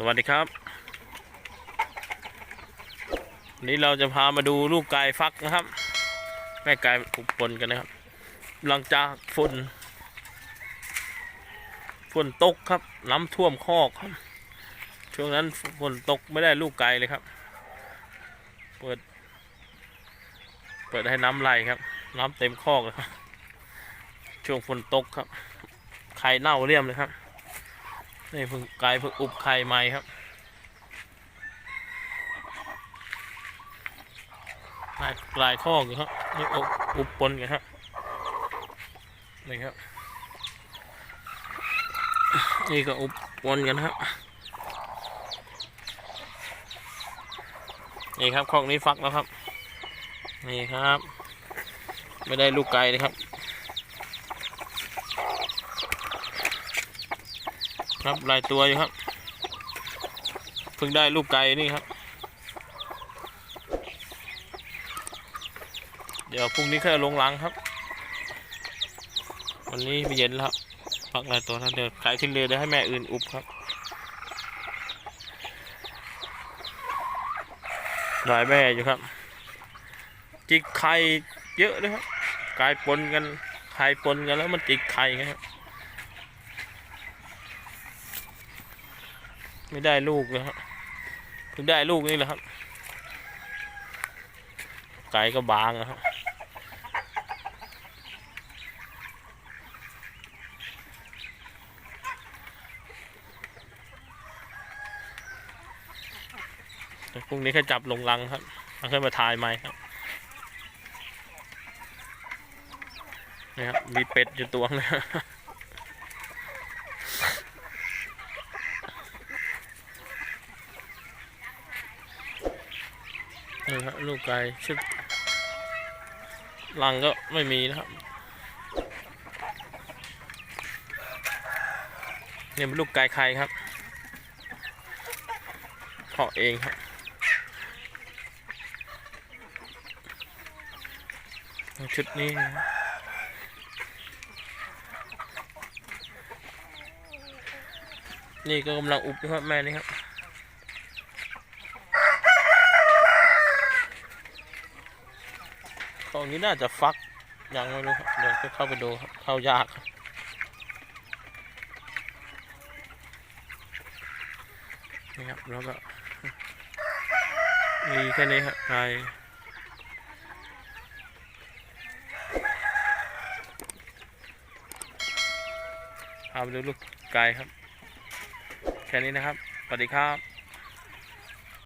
สวัสดีครับวันนี้เราจะพามาดูลูกไก่ฟักนะครับ แม่ไก่อุปนกันนะครับ หลังจากฝนฝนตกครับ น้ำท่วมคอกครับ ช่วงนั้นฝนตกไม่ได้ลูกไก่เลยครับ เปิด เปิดให้น้ำไหลครับ น้ำเต็มคอกเลยครับ ช่วงฝนตกครับไข่เน่าเรียมเลยครับ นี่เพิ่งไก่เพิ่งอุบไข่ใหม่ครับหลายหลายข้ออยู่ครับนี่อุบอุบปนกันครับนี่ครับ นี่ก็อุบปนกันครับนี่ครับข้องนี้ฟักแล้วครับ นี่ครับ ไม่ได้ลูกไก่เลยครับ ครับลายตัวอยู่ครับ เพิ่งได้ลูกไก่นี่ครับ เดี๋ยวพรุ่งนี้ค่อยลงหลังครับ วันนี้ไม่เย็นแล้วครับพักลายตัวนะเดี๋ยวขายที่เรือเดี๋ยวให้แม่อื่นอุบครับหลายแม่อยู่ครับจิกไข่เยอะเลยครับกลายปนกันไข่ปนกันแล้วมันจิกไข่ครับ ไม่ได้ลูกเลยครับเพิ่งได้ลูกนี่แหละครับไก่ก็บางนะครับเดี๋ยวพรุ่งนี้เขาจับลงรังครับมันค่อยมาทายใหม่ครับนี่ครับมีเป็ดอยู่ตัวนึง นี่ครับลูกไก่ชึบรังก็ไม่มีนะครับเนี่ยเป็นลูกไก่ไข่ครับเพาะเองครับชุดนี้นนี่ก็กำลังอุบนะครับแม่นี่ครับ รงนี้น่าจะฟักยังไม่รู้เดี๋ยวจะเข้าไปดูเข้ายากนี่ครับแล้วก็มีแค่นี้ครับไก่พาไปดูลูกไก่ครับ แค่นี้นะครับ สวัสดีครับ